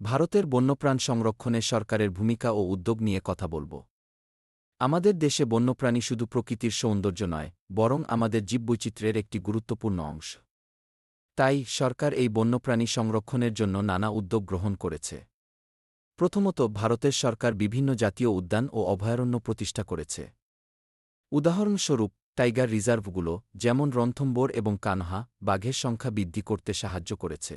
ভারতের বন্যপ্রাণ সংরক্ষণে সরকারের ভূমিকা ও উদ্যোগ নিয়ে কথা বলব। আমাদের দেশে বন্যপ্রাণী শুধু প্রকৃতির সৌন্দর্য নয়, বরং আমাদের জীববৈচিত্র্যের একটি গুরুত্বপূর্ণ অংশ। তাই সরকার এই বন্যপ্রাণী সংরক্ষণের জন্য নানা উদ্যোগ গ্রহণ করেছে। প্রথমত, ভারতের সরকার বিভিন্ন জাতীয় উদ্যান ও অভয়ারণ্য প্রতিষ্ঠা করেছে। উদাহরণস্বরূপ, টাইগার রিজার্ভগুলো, যেমন রন্থম্বোর এবং কানহা, বাঘের সংখ্যা বৃদ্ধি করতে সাহায্য করেছে।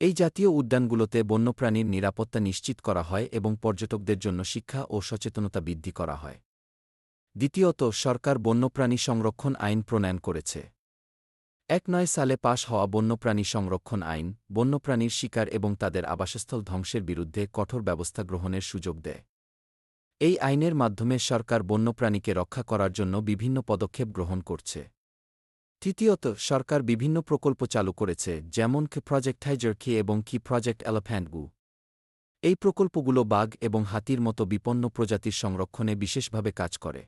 এই জাতীয় উদ্যানগুলোতে বন্যপ্রাণীর নিরাপত্তা নিশ্চিত করা হয় এবং পর্যটকদের জন্য শিক্ষা ও সচেতনতা বৃদ্ধি করা হয়। দ্বিতীয়ত, সরকার বন্যপ্রাণী সংরক্ষণ আইন প্রণয়ন করেছে। এক নয় সালে পাশ হওয়া বন্যপ্রাণী সংরক্ষণ আইন বন্যপ্রাণীর শিকার এবং তাদের আবাসস্থল ধ্বংসের বিরুদ্ধে কঠোর ব্যবস্থা গ্রহণের সুযোগ দেয়। এই আইনের মাধ্যমে সরকার বন্যপ্রাণীকে রক্ষা করার জন্য বিভিন্ন পদক্ষেপ গ্রহণ করছে। তৃতীয়ত, সরকার বিভিন্ন প্রকল্প চালু করেছে, যেমন কি প্রজেক্ট হাইজারকি এবং কি প্রজেক্ট এলাফ্যান্টগু এই প্রকল্পগুলো বাঘ এবং হাতির মতো বিপন্ন প্রজাতির সংরক্ষণে বিশেষভাবে কাজ করে।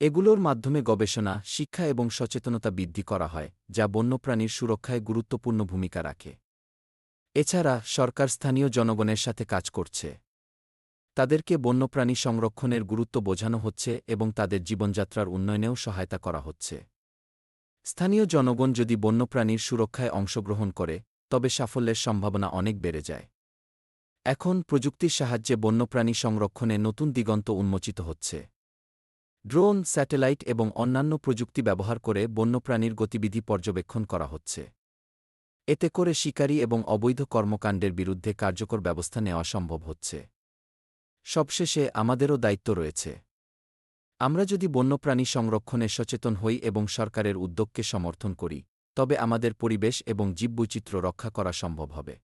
এগুলোর মাধ্যমে গবেষণা, শিক্ষা এবং সচেতনতা বৃদ্ধি করা হয়, যা বন্যপ্রাণীর সুরক্ষায় গুরুত্বপূর্ণ ভূমিকা রাখে। এছাড়া, সরকার স্থানীয় জনগণের সাথে কাজ করছে। তাদেরকে বন্যপ্রাণী সংরক্ষণের গুরুত্ব বোঝানো হচ্ছে এবং তাদের জীবনযাত্রার উন্নয়নেও সহায়তা করা হচ্ছে। স্থানীয় জনগণ যদি বন্যপ্রাণীর সুরক্ষায় অংশগ্রহণ করে, তবে সাফল্যের সম্ভাবনা অনেক বেড়ে যায়। এখন প্রযুক্তির সাহায্যে বন্যপ্রাণী সংরক্ষণে নতুন দিগন্ত উন্মোচিত হচ্ছে। ড্রোন, স্যাটেলাইট এবং অন্যান্য প্রযুক্তি ব্যবহার করে বন্যপ্রাণীর গতিবিধি পর্যবেক্ষণ করা হচ্ছে। এতে করে শিকারী এবং অবৈধ কর্মকাণ্ডের বিরুদ্ধে কার্যকর ব্যবস্থা নেওয়া সম্ভব হচ্ছে। সবশেষে আমাদেরও দায়িত্ব রয়েছে। আমরা যদি বন্যপ্রাণী সংরক্ষণে সচেতন হই এবং সরকারের উদ্যোগকে সমর্থন করি, তবে আমাদের পরিবেশ এবং জীববৈচিত্র্য রক্ষা করা সম্ভব হবে।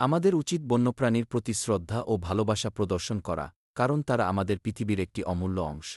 আমাদের উচিত বন্যপ্রাণীর প্রতি শ্রদ্ধা ও ভালোবাসা প্রদর্শন করা, কারণ তারা আমাদের পৃথিবীর একটি অমূল্য অংশ।